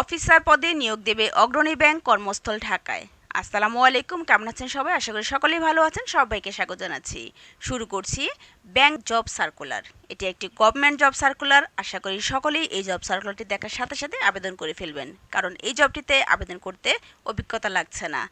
Officer পদে নিয়োগ দেবে অগ্রণী ব্যাংক কর্মস্থল ঢাকায়। আসসালামু আলাইকুম, কেমন আছেন সবাই? আশা করি সকলেই ভালো আছেন। সবাইকে স্বাগত জানাচ্ছি। শুরু করছি ব্যাংক জব সার্কুলার। এটি একটি গভর্নমেন্ট জব সার্কুলার আশা করি সকলেই এই জব সার্কুলারটি দেখার সাথে সাথে আবেদন করে ফেলবেন, কারণ এই জবটিতে আবেদন করতে অভিজ্ঞতা লাগছে না।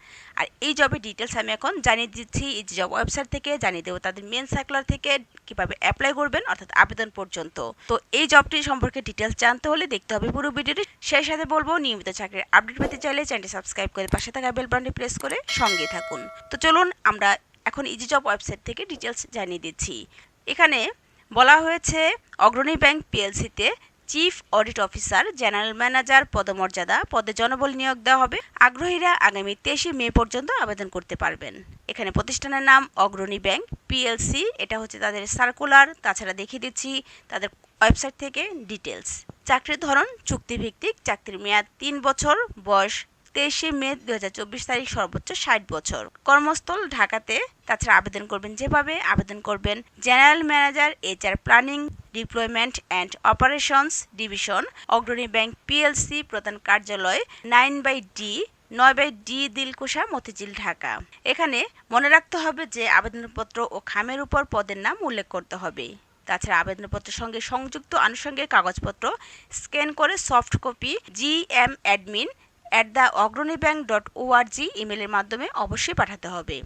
আর এই জবের ডিটেলস আমি এখন জানিয়ে দিচ্ছি, এই জব ওয়েবসাইট থেকে জানিয়ে দেবো তাদের মেন সার্কুলার থেকে কীভাবে অ্যাপ্লাই করবেন, অর্থাৎ আবেদন পর্যন্ত। তো এই জবটি সম্পর্কে ডিটেলস জানতে হলে দেখতে হবে পুরো ভিডিওটি। সেই সাথে বলব, নিয়মিত চাকরির আপডেট পেতে চাইলে চ্যানেলটি সাবস্ক্রাইব করে পাশে থাকা বেল বাটনটি প্রেস করে সঙ্গে থাকুন। তো চলুন আমরা এখন ইজি জব ওয়েবসাইট থেকে ডিটেলস জানিয়ে দিচ্ছি। এখানে বলা হয়েছে, Agrani bank পিএলসিতে chief audit officer, general manager, পদমর্যাদা, পদে জনবল নিয়োগ দেওয়া হবে। আগ্রহীরা আগামী তেইশে মে পর্যন্ত আবেদন করতে পারবেন। এখানে প্রতিষ্ঠানের নাম অগ্রণী ব্যাংক, পিএলসি, এটা হচ্ছে তাদের সার্কুলার তাছাড়া দেখিয়ে দিচ্ছি তাদের ওয়েবসাইট থেকে ডিটেলস চাকরির ধরন, চুক্তিভিত্তিক, চাকরির মেয়াদ তিন বছর, বয়স তেইশে মে দু হাজার চব্বিশ তারিখ সর্বোচ্চ ষাট বছর। কর্মস্থল ঢাকাতে তাছাড়া আবেদন করবেন যেভাবে আবেদন করবেন। General manager HR planning, deployment and operations division, Agrani bank PLC প্রধান কার্যালয়, নাইন বাই ডি, নয় বাই ডি, দিলকুশা, মতিঝিল, ঢাকা। এখানে মনে রাখতে হবে যে আবেদনপত্র ও খামের উপর পদের নাম উল্লেখ করতে হবে। তাছাড়া আবেদনপত্রের সঙ্গে সংযুক্ত আনুষঙ্গিক কাগজপত্র স্ক্যান করে soft copy, G M admin at the Agrani bank dot org ইমেলের মাধ্যমে অবশ্যই পাঠাতে হবে।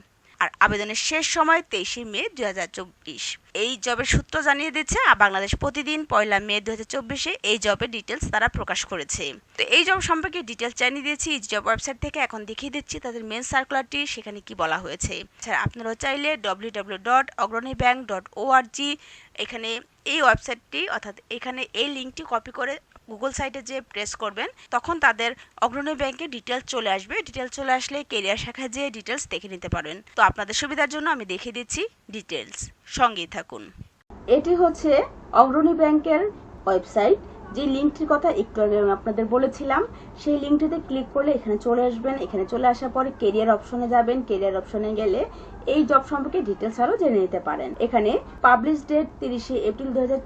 আর আবেদনের শেষ সময় তেইশে মে দু হাজার চব্বিশ। এই জবের সূত্র জানিয়ে দিচ্ছে আর বাংলাদেশ প্রতিদিন পয়লা মে দু এই জবের ডিটেলস তারা প্রকাশ করেছে। তো এই জব সম্পর্কে ডিটেলস জানিয়ে দিয়েছি জব ওয়েবসাইট থেকে এখন দেখিয়ে দিচ্ছি তাদের মেন সার্কুলারটি সেখানে কি বলা হয়েছে। এছাড়া আপনারাও চাইলে W W dot Agrani bank dot org এখানে এই ওয়েবসাইটটি অর্থাৎ এখানে এই লিঙ্কটি কপি করে গুগল সাইটে যে প্রেস করবেন, তখন তাদের অগ্রণী ব্যাংকে ডিটেলস চলে আসবে। ডিটেলস চলে আসলে কেরিয়ার শাখায় যে ডিটেলস দেখে নিতে পারেন তো আপনাদের সুবিধার জন্য আমি দেখিয়ে দিচ্ছি ডিটেলস সঙ্গেই থাকুন। এটি হচ্ছে অগ্রণী ব্যাংকের ওয়েবসাইট যে লিঙ্কটির কথা একটু আগে আমি আপনাদের বলেছিলাম, সেই লিঙ্কটিতে ক্লিক করলে এখানে চলে আসবেন। এখানে চলে আসার পরে কেরিয়ার অপশনে যাবেন। কেরিয়ার অপশনে গেলে এই জব সম্পর্কে ডিটেলস আরও জেনে নিতে পারেন। এখানে পাবলিশ ডেট তিরিশে এপ্রিল দু হাজার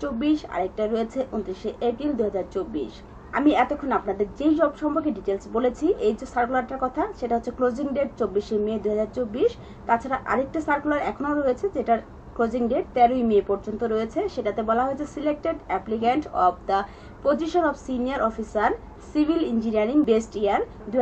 আরেকটা রয়েছে উনত্রিশে এপ্রিল দুই হাজার চব্বিশ। আমি এতক্ষণ আপনাদের যেই জব সম্পর্কে ডিটেলস বলেছি, এই যে সার্কুলারটার কথা, সেটা হচ্ছে ক্লোজিং ডেট চব্বিশে মে দু হাজার চব্বিশ। তাছাড়া আরেকটা সার্কুলার এখনও রয়েছে, যেটার ক্লোজিং ডেট তেরোই মে পর্যন্ত রয়েছে। সেটাতে বলা হয়েছে selected applicant of the position of senior officer civil engineering best year দু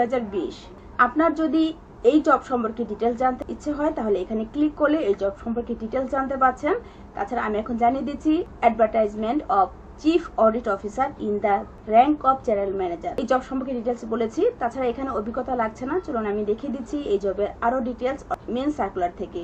আপনার যদি এই জব সম্পর্কে ডিটেলস জানতে ইচ্ছে হয়, তাহলে এখানে ক্লিক করলে এই জব সম্পর্কে ডিটেলস জানতে পারছেন। তাছাড়া আমি এখন জানিয়ে দিচ্ছি advertisement of chief audit officer in the rank of general manager এই জব সম্পর্কে ডিটেলস বলেছি, তাছাড়া এখানে অভিজ্ঞতা লাগছে না। চলুন আমি দেখিয়ে দিচ্ছি এই জবের আরও ডিটেলস মেন সার্কুলার থেকে।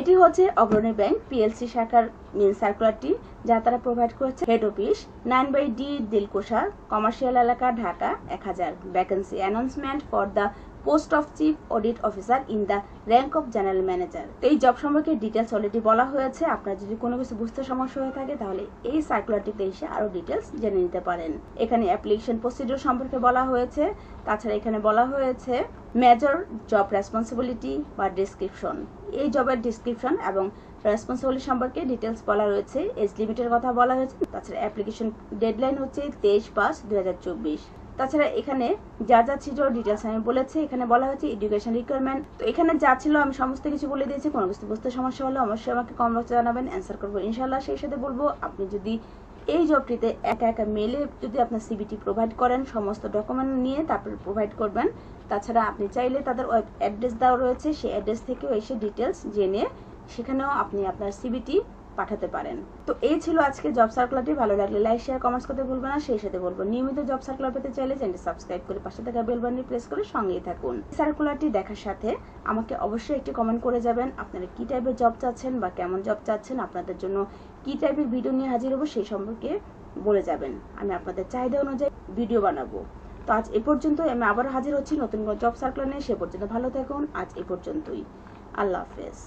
এটি হচ্ছে অগ্রণী ব্যাংক পিএলসি শাখার মেন সার্কুলারটি যা তারা প্রোভাইড করেছে। Head office nine by D Dilkusha commercial এলাকা, ঢাকা, এক হাজার। Vacancy announcement for the post of chief audit officer in the rank of general manager. এই জব সম্পর্কে ডিটেলস অলরেডি বলা হয়েছে। আপনার যদি কোনো কিছু বুঝতে সমস্যা হয়ে থাকে, তাহলে এই সার্কুলারটিতে এসে আরও ডিটেলস জেনে নিতে পারেন। এখানে অ্যাপ্লিকেশন প্রসিডিওর সম্পর্কে বলা হয়েছে। তাছাড়া এখানে বলা হয়েছে মেজর জব রেসপন্সিবিলিটি বা ডিসক্রিপশন এই জবের ডিসক্রিপশন এবং রেসপন্সিবিলিটি সম্পর্কে ডিটেলস বলা রয়েছে। এজ লিমিটের কথা বলা হয়েছে। তাছাড়া অ্যাপ্লিকেশন ডেডলাইন হচ্ছে তেইশ পাঁচ দুই তাছাড়া এখানে যা যা ছিল ডিটেলস আমি বলেছি, এখানে বলা হয়েছে এডুকেশন রিকোয়ারমেন্ট তো এখানে যা ছিল আমি সমস্ত কিছু বলে দিয়েছি, কোনো কিছু বুঝতে সমস্যা হলে অবশ্যই আমাকে কম বক্সে জানাবেন অ্যান্সার করব ইনশাল্লাহ সেই সাথে বলব, আপনি যদি এই জবটিতে একা একা মেলে যদি আপনার সিবিটি প্রোভাইড করেন, সমস্ত ডকুমেন্ট নিয়ে তারপরে প্রোভাইড করবেন। তাছাড়া আপনি চাইলে তাদের ওয়েব অ্যাড্রেস দেওয়া রয়েছে, সেই অ্যাড্রেস থেকেও এসে ডিটেলস জেনে সেখানেও আপনি আপনার সিবিটি পাঠাতে পারেন। তো এই ছিল আজকে জব সার্কুলারটি। ভালো লাগলে লাইক শেয়ার কমেন্টস করতে ভুলবেন না। সেই সাথে বলব, নিয়মিত জব সার্কুলার পেতে চাইলে চ্যানেলটি সাবস্ক্রাইব করে পাশে থাকা বেল বাটনটি প্রেস করে সঙ্গেই থাকুন। সার্কুলারটি দেখার সাথে আমাকে অবশ্যই একটি কমেন্ট করে যাবেন, আপনারা কি টাইপের জব চাচ্ছেন বা কেমন জব চাচ্ছেন, আপনাদের জন্য কি টাইপের ভিডিও নিয়ে হাজির হব সেই সম্পর্কে বলে যাবেন। আমি আপনাদের চাহিদা অনুযায়ী ভিডিও বানাবো। তো আজ এ পর্যন্ত আমি আবার হাজির হচ্ছি নতুন জব সার্কুলার নিয়ে। সে পর্যন্ত ভালো থাকুন। আজ এ পর্যন্তই। আল্লাহ হাফেজ।